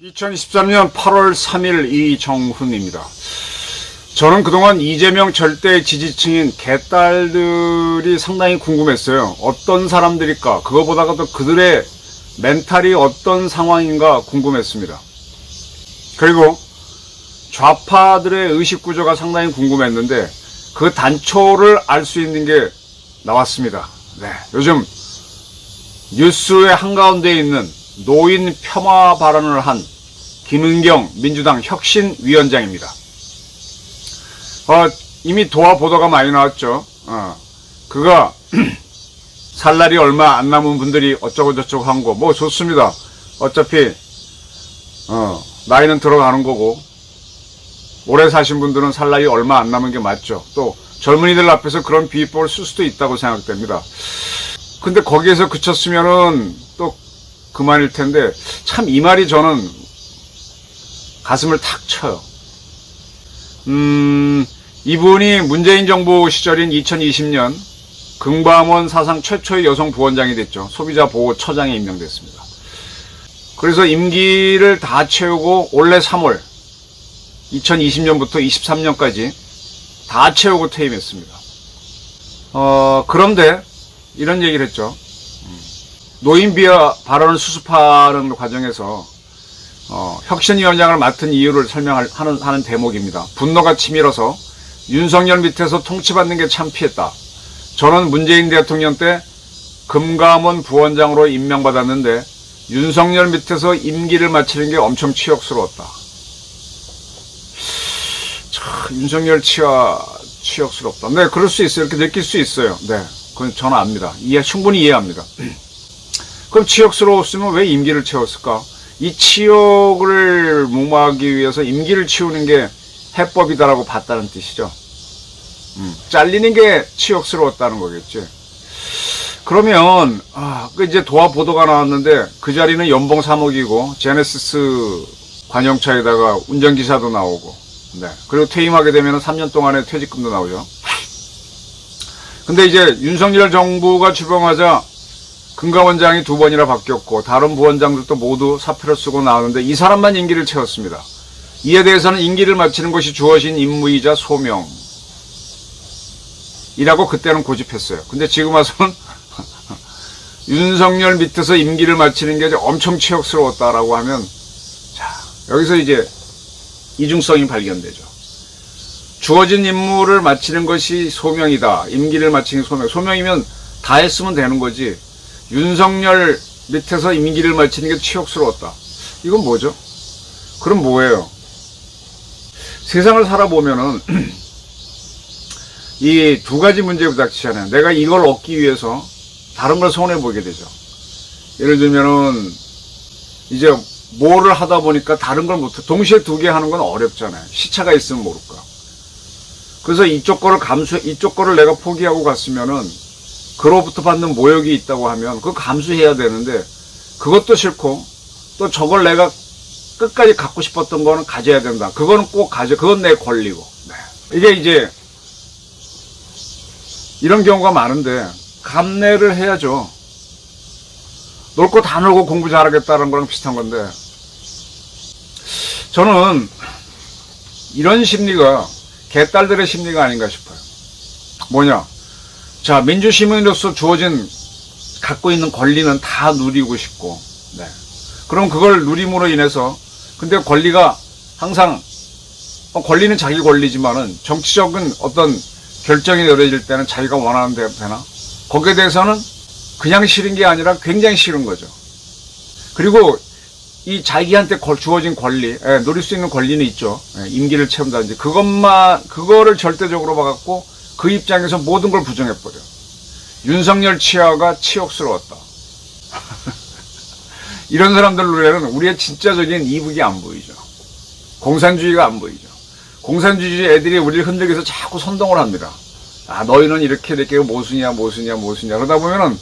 (2023년 8월 3일) 이정훈입니다. 저는 그동안 이재명 절대 지지층인 개딸들이 상당히 궁금했어요. 어떤 사람들일까? 그거보다도 그들의 멘탈이 어떤 상황인가 궁금했습니다. 그리고 좌파들의 의식 구조가 상당히 궁금했는데 그 단초를 알 수 있는 게 나왔습니다. 네, 요즘 뉴스의 한가운데 있는 노인 폄하 발언을 한 김은경 민주당 혁신위원장입니다. 어, 이미 도화 보도가 많이 나왔죠. 어, 그가 살 날이 얼마 안 남은 분들이 어쩌고 저쩌고 한 거 뭐 좋습니다. 어차피 어, 나이는 들어가는 거고 오래 사신 분들은 살 날이 얼마 안 남은 게 맞죠. 또 젊은이들 앞에서 그런 비법을 쓸 수도 있다고 생각됩니다. 근데 거기에서 그쳤으면은 또 그만일 텐데 참 이 말이 저는 가슴을 탁 쳐요. 음, 이분이 문재인 정부 시절인 2020년 금감원 사상 최초의 여성 부원장이 됐죠. 소비자 보호 처장에 임명됐습니다. 그래서 임기를 다 채우고 올해 3월 2020년부터 23년까지 다 채우고 퇴임했습니다. 어, 그런데 이런 얘기를 했죠. 음, 노인 비하 발언을 수습하는 과정에서 어, 혁신위원장을 맡은 이유를 설명하는 하는 대목입니다. 분노가 치밀어서 윤석열 밑에서 통치받는 게 창피했다. 저는 문재인 대통령 때 금감원 부원장으로 임명받았는데 윤석열 밑에서 임기를 마치는 게 엄청 치욕스러웠다. 참, 윤석열 치아 치욕스럽다. 네, 그럴 수 있어요. 이렇게 느낄 수 있어요. 네, 그건 저는 압니다. 이해 충분히 이해합니다. 그럼 치욕스러웠으면 왜 임기를 채웠을까? 이 치욕을 무마하기 위해서 임기를 치우는 게 해법이다라고 봤다는 뜻이죠. 음, 잘리는 게 치욕스러웠다는 거겠지. 그러면 아, 그 이제 도화 보도가 나왔는데 그 자리는 연봉 3억이고 제네시스 관용차에다가 운전기사도 나오고 네. 그리고 퇴임하게 되면 3년 동안의 퇴직금도 나오죠. 근데 이제 윤석열 정부가 출범하자 금감원장이 두 번이나 바뀌었고 다른 부원장들도 모두 사표를 쓰고 나왔는데 이 사람만 임기를 채웠습니다. 이에 대해서는 임기를 마치는 것이 주어진 임무이자 소명. 이라고 그때는 고집했어요. 근데 지금 와서는 윤석열 밑에서 임기를 마치는 게 엄청 치욕스러웠다라고 하면 자 여기서 이제 이중성이 발견되죠. 주어진 임무를 마치는 것이 소명이다. 임기를 마치는 게 소명. 소명이면 다 했으면 되는 거지. 윤석열 밑에서 임기를 마치는 게 치욕스러웠다. 이건 뭐죠? 그럼 뭐예요? 세상을 살아보면은 이 두 가지 문제에 부닥치잖아요. 내가 이걸 얻기 위해서 다른 걸 손해 보게 되죠. 예를 들면은 이제 뭐를 하다 보니까 다른 걸 못해. 동시에 두 개 하는 건 어렵잖아요. 시차가 있으면 모를까. 그래서 이쪽 거를 감수, 이쪽 거를 내가 포기하고 갔으면은 그로부터 받는 모욕이 있다고 하면 그거 감수해야 되는데 그것도 싫고 또 저걸 내가 끝까지 갖고 싶었던 거는 가져야 된다. 그거는 꼭 가져. 그건 내 권리고. 네. 이게 이제 이런 경우가 많은데 감내를 해야죠. 놀 거 다 놀고 공부 잘하겠다는 거랑 비슷한 건데 저는 이런 심리가 개딸들의 심리가 아닌가 싶어요. 뭐냐? 자, 민주시민으로서 주어진 갖고 있는 권리는 다 누리고 싶고, 네. 그럼 그걸 누림으로 인해서, 근데 권리가 항상, 어, 권리는 자기 권리지만은 정치적인 어떤 결정이 내려질 때는 자기가 원하는 대로 되나? 거기에 대해서는 그냥 싫은 게 아니라 굉장히 싫은 거죠. 그리고 이 자기한테 걸- 주어진 권리, 예, 누릴 수 있는 권리는 있죠. 예, 임기를 채운다든지. 그것만, 그거를 절대적으로 봐갖고 그 입장에서 모든 걸 부정해버려. 윤석열 치아가 치욕스러웠다. 이런 사람들 눈에는 우리의 진짜적인 이북이 안 보이죠. 공산주의가 안 보이죠. 공산주의 애들이 우리를 흔들기 위해서 자꾸 선동을 합니다. 아, 너희는 이렇게 이렇게 모순이야, 모순이야, 모순이야. 그러다 보면은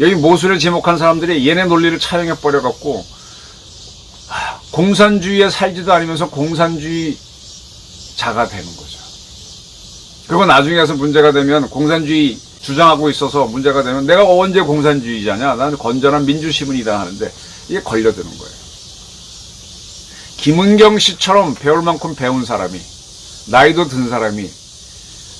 여기 모순을 지목한 사람들이 얘네 논리를 차용해 버려갖고 아, 공산주의에 살지도 않으면서 공산주의자가 되는 거죠. 그거 나중에 가서 문제가 되면 공산주의 주장하고 있어서 문제가 되면 내가 언제 공산주의자냐? 나는 건전한 민주시민이다 하는데 이게 걸려드는 거예요. 김은경 씨처럼 배울 만큼 배운 사람이 나이도 든 사람이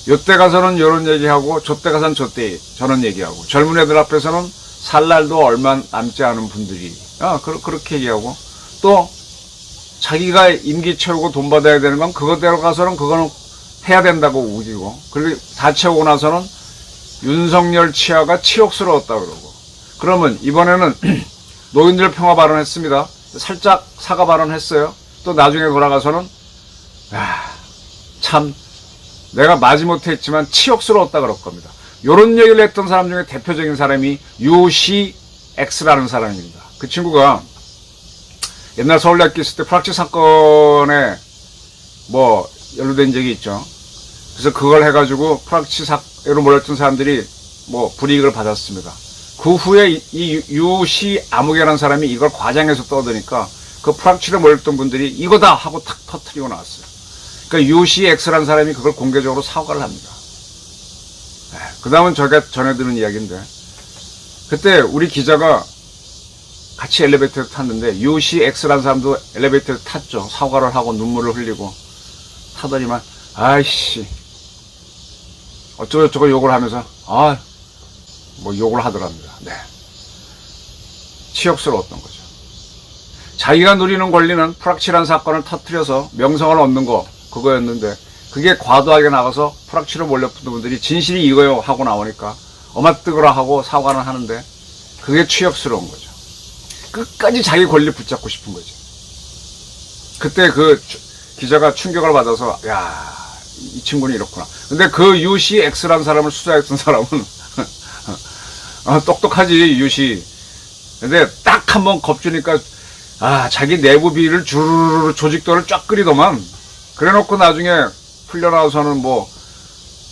요때 가서는 요런 얘기하고 저때 가서는 저때 저런 얘기하고 젊은 애들 앞에서는 살 날도 얼마 남지 않은 분들이 아 그, 그렇게 얘기하고 또 자기가 임기 채우고 돈 받아야 되는 건 그것대로 가서는 그거는 해야 된다고 우기고 그리고 다 채우고 나서는 윤석열 치아가 치욕스러웠다 그러고 그러면 이번에는 노인들 평화 발언했습니다. 살짝 사과 발언했어요. 또 나중에 돌아가서는 아, 참 내가 마지못해 했지만 치욕스러웠다 그럴 겁니다. 요런 얘기를 했던 사람 중에 대표적인 사람이 UCX라는 사람입니다. 그 친구가 옛날 서울대학교 있을 때 프락치 사건에 뭐 연루된 적이 있죠. 그래서 그걸 해가지고 프락치 사건으로 몰렸던 사람들이 뭐 불이익을 받았습니다. 그 후에 이- 이 유시 아무개라는 사람이 이걸 과장해서 떠드니까 그 프락치를 몰렸던 분들이 이거다 하고 탁 터트리고 나왔어요. 그러니까 UCX라는 사람이 그걸 공개적으로 사과를 합니다. 그 다음은 제가 전해 들은 이야기인데 그때 우리 기자가 같이 엘리베이터를 탔는데 UCX라는 사람도 엘리베이터를 탔죠. 사과를 하고 눈물을 흘리고 타더니만 아이씨 어쩌고저쩌고 욕을 하면서 아 뭐 욕을 하더랍니다. 네. 치욕스러웠던 거죠. 자기가 누리는 권리는 프락치란 사건을 터트려서 명성을 얻는 거 그거였는데 그게 과도하게 나가서 프락치를 몰렸던 분들이 진실이 이거요 하고 나오니까 어마뜨거라 하고 사과는 하는데 그게 치욕스러운 거죠. 끝까지 자기 권리 붙잡고 싶은 거죠. 그때 그 추- 기자가 충격을 받아서 야 이 친구는 이렇구나. 근데 그 UCX라는 사람을 수사했던 사람은 어, 똑똑하지 유시. 근데 딱 한 번 겁주니까 아 자기 내부 비리를 주르르 조직도를 쫙 끓이더만 그래놓고 나중에 풀려나와서는 뭐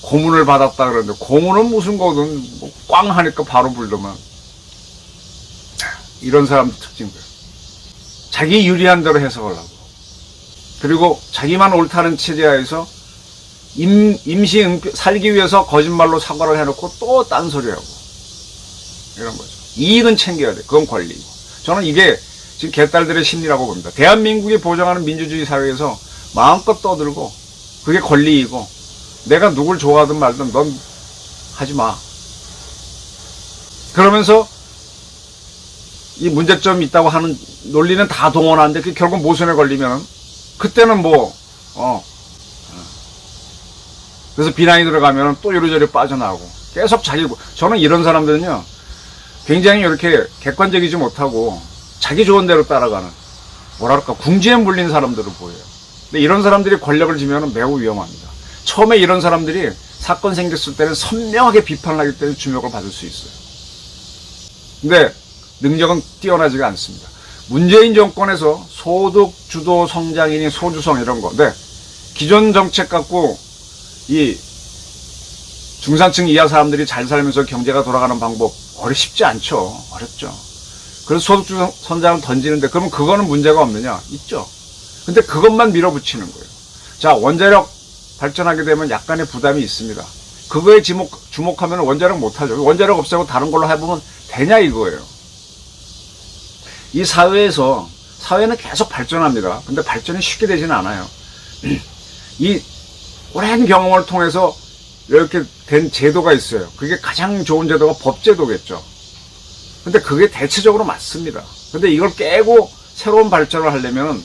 고문을 받았다 그러는데 고문은 무슨 거든 뭐 꽝 하니까 바로 불더만 이런 사람도 특징 거예요. 자기 유리한 대로 해석을 하고 그리고 자기만 옳다는 체제하에서 임, 임시 은폐, 살기 위해서 거짓말로 사과를 해놓고 또 딴소리하고 이런 거죠. 이익은 챙겨야 돼. 그건 권리고. 저는 이게 지금 개딸들의 심리라고 봅니다. 대한민국이 보장하는 민주주의 사회에서 마음껏 떠들고 그게 권리이고 내가 누굴 좋아하든 말든 넌 하지 마. 그러면서 이 문제점이 있다고 하는 논리는 다 동원하는데 그 결국 모순에 걸리면 그때는 뭐 어. 그래서 비난이 들어가면 또 요리저리 빠져나오고 계속 자기 저는 이런 사람들은요 굉장히 이렇게 객관적이지 못하고 자기 좋은 대로 따라가는 뭐랄까 궁지에 물린 사람들을 보여요. 근데 이런 사람들이 권력을 지면 매우 위험합니다. 처음에 이런 사람들이 사건 생겼을 때는 선명하게 비판을 하기 때문에 주목을 받을 수 있어요. 근데 능력은 뛰어나지가 않습니다. 문재인 정권에서 소득 주도 성장이니 소주성 이런 거. 네. 기존 정책 갖고 이 중산층 이하 사람들이 잘 살면서 경제가 돌아가는 방법 어려 쉽지 않죠. 어렵죠. 그래서 소득주 선장을 던지는데 그러면 그거는 문제가 없느냐? 있죠. 근데 그것만 밀어붙이는 거예요. 자, 원자력 발전하게 되면 약간의 부담이 있습니다. 그거에 지목, 주목하면 원자력 못하죠. 원자력 없애고 다른 걸로 해보면 되냐 이거예요. 이 사회에서 사회는 계속 발전합니다. 근데 발전이 쉽게 되지는 않아요. 이 오랜 경험을 통해서 이렇게 된 제도가 있어요. 그게 가장 좋은 제도가 법제도겠죠. 근데 그게 대체적으로 맞습니다. 근데 이걸 깨고 새로운 발전을 하려면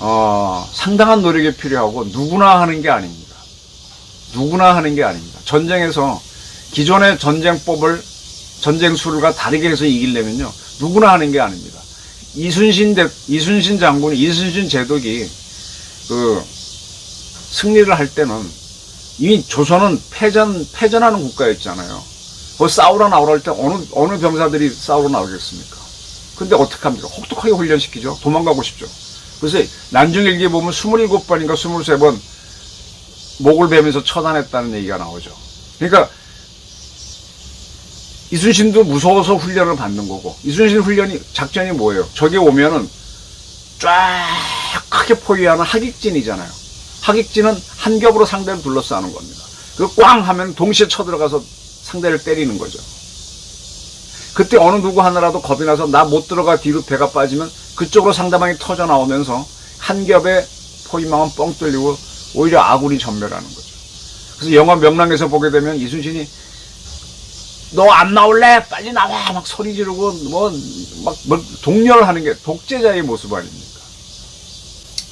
어, 상당한 노력이 필요하고 누구나 하는 게 아닙니다. 누구나 하는 게 아닙니다. 전쟁에서 기존의 전쟁법을 전쟁 수를과 다르게 해서 이기려면요 누구나 하는 게 아닙니다. 이순신 대, 이순신 장군이 이순신 제독이 그 승리를 할 때는 이미 조선은 패전 패전하는 국가였잖아요. 그 싸우러 나오라 할때 어느 어느 병사들이 싸우러 나오겠습니까? 근데 어떻게 합니까? 혹독하게 훈련시키죠. 도망가고 싶죠. 그래서 난중일기에 보면 27번인가 23번 목을 베면서 처단했다는 얘기가 나오죠. 그러니까 이순신도 무서워서 훈련을 받는 거고 이순신 훈련이 작전이 뭐예요? 적이 오면은 쫙 크게 포위하는 하객진이잖아요. 하객진은 한 겹으로 상대를 둘러싸는 겁니다. 그 꽝 하면 동시에 쳐들어가서 상대를 때리는 거죠. 그때 어느 누구 하나라도 겁이 나서 나 못 들어가 뒤로 배가 빠지면 그쪽으로 상대방이 터져 나오면서 한 겹에 포위망은 뻥 뚫리고 오히려 아군이 전멸하는 거죠. 그래서 영화 명랑에서 보게 되면 이순신이 너 안 나올래? 빨리 나와! 막 소리 지르고 뭐막 동렬하는 게 독재자의 모습 아닙니까?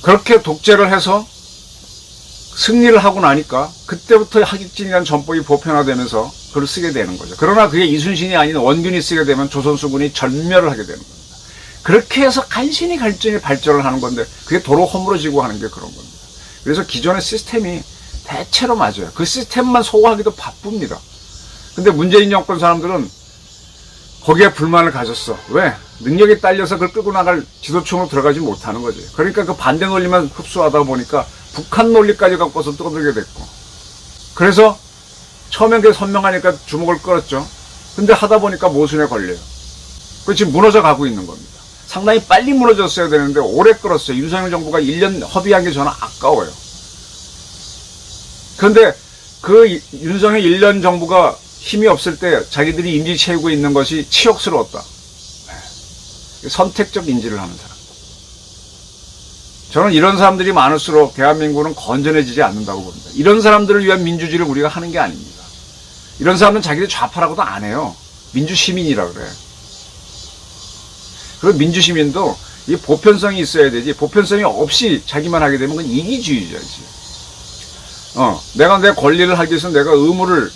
그렇게 독재를 해서 승리를 하고 나니까 그때부터 하객진이라는 전법이 보편화되면서 그걸 쓰게 되는 거죠. 그러나 그게 이순신이 아닌 원균이 쓰게 되면 조선수군이 전멸을 하게 되는 겁니다. 그렇게 해서 간신히 갈증이 발전을 하는 건데 그게 도로 허물어지고 하는 게 그런 겁니다. 그래서 기존의 시스템이 대체로 맞아요. 그 시스템만 소화하기도 바쁩니다. 근데 문재인 정권 사람들은 거기에 불만을 가졌어. 왜? 능력이 딸려서 그걸 끌고 나갈 지도층으로 들어가지 못하는 거지. 그러니까 그 반대 논리만 흡수하다 보니까 북한 논리까지 갖고서 떠들게 됐고. 그래서 처음엔 그게 선명하니까 주목을 끌었죠. 근데 하다 보니까 모순에 걸려요. 그 지금 무너져 가고 있는 겁니다. 상당히 빨리 무너졌어야 되는데 오래 끌었어요. 윤석열 정부가 1년 허비한 게 저는 아까워요. 그런데 그 이- 윤석열 1년 정부가 힘이 없을 때 자기들이 인지 채우고 있는 것이 치욕스러웠다. 네. 선택적 인지를 하는 사람. 저는 이런 사람들이 많을수록 대한민국은 건전해지지 않는다고 봅니다. 이런 사람들을 위한 민주주의를 우리가 하는 게 아닙니다. 이런 사람은 자기들 좌파라고도 안 해요. 민주시민이라 그래. 그리고 민주시민도 이 보편성이 있어야 되지. 보편성이 없이 자기만 하게 되면 그건 이기주의자지. 어, 내가 내 권리를 하기 위해서 내가 의무를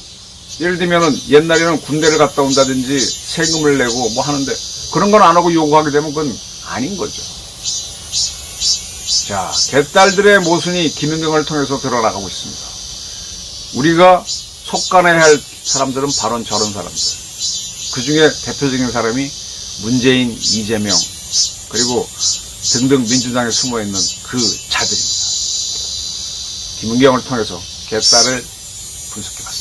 예를 들면은 옛날에는 군대를 갔다 온다든지 세금을 내고 뭐 하는데 그런 건 안 하고 요구하게 되면 그건 아닌 거죠. 자, 개딸들의 모순이 김윤경을 통해서 드러나가고 있습니다. 우리가 속간해야 할 사람들은 바로 저런 사람들. 그 중에 대표적인 사람이 문재인, 이재명, 그리고 등등 민주당에 숨어 있는 그 자들입니다. 김은경을 통해서 개딸을 분석해 봤습니다.